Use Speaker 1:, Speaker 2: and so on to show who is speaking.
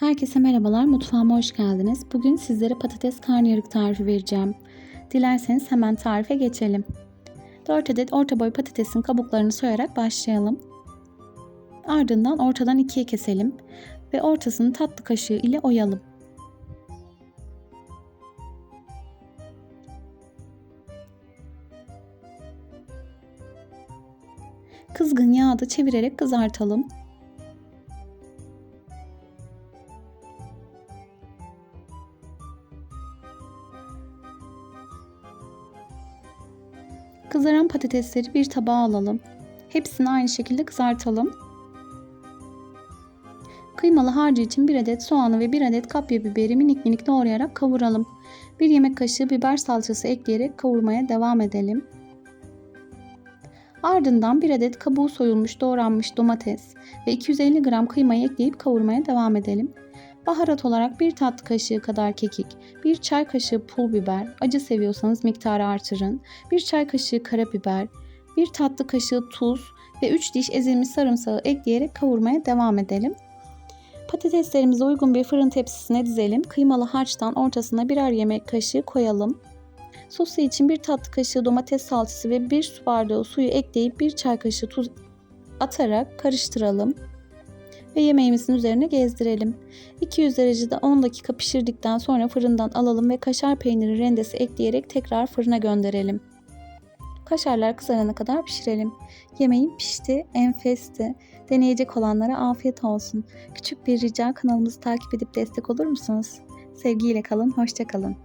Speaker 1: Herkese merhabalar, mutfağıma hoş geldiniz. Bugün sizlere patates karnıyarık tarifi vereceğim. Dilerseniz hemen tarife geçelim. 4 adet orta boy patatesin kabuklarını soyarak başlayalım. Ardından ortadan ikiye keselim ve ortasını tatlı kaşığı ile oyalım. Kızgın yağda çevirerek kızartalım. Kızaran patatesleri bir tabağa alalım. Hepsini aynı şekilde kızartalım. Kıymalı harcı için 1 adet soğanı ve 1 adet kapya biberi minik minik doğrayarak kavuralım. 1 yemek kaşığı biber salçası ekleyerek kavurmaya devam edelim. Ardından 1 adet kabuğu soyulmuş doğranmış domates ve 250 gram kıymayı ekleyip kavurmaya devam edelim. Baharat olarak 1 tatlı kaşığı kadar kekik, 1 çay kaşığı pul biber, acı seviyorsanız miktarı artırın, 1 çay kaşığı karabiber, 1 tatlı kaşığı tuz ve 3 diş ezilmiş sarımsağı ekleyerek kavurmaya devam edelim. Patateslerimizi uygun bir fırın tepsisine dizelim. Kıymalı harçtan ortasına birer yemek kaşığı koyalım. Sosu için 1 tatlı kaşığı domates salçası ve 1 su bardağı suyu ekleyip 1 çay kaşığı tuz atarak karıştıralım ve yemeğimizin üzerine gezdirelim. 200 derecede 10 dakika pişirdikten sonra fırından alalım ve kaşar peyniri rendesi ekleyerek tekrar fırına gönderelim. Kaşarlar kızarana kadar pişirelim. Yemeğim pişti, enfesti. Deneyecek olanlara afiyet olsun. Küçük bir rica kanalımızı takip edip destek olur musunuz? Sevgiyle kalın, hoşça kalın.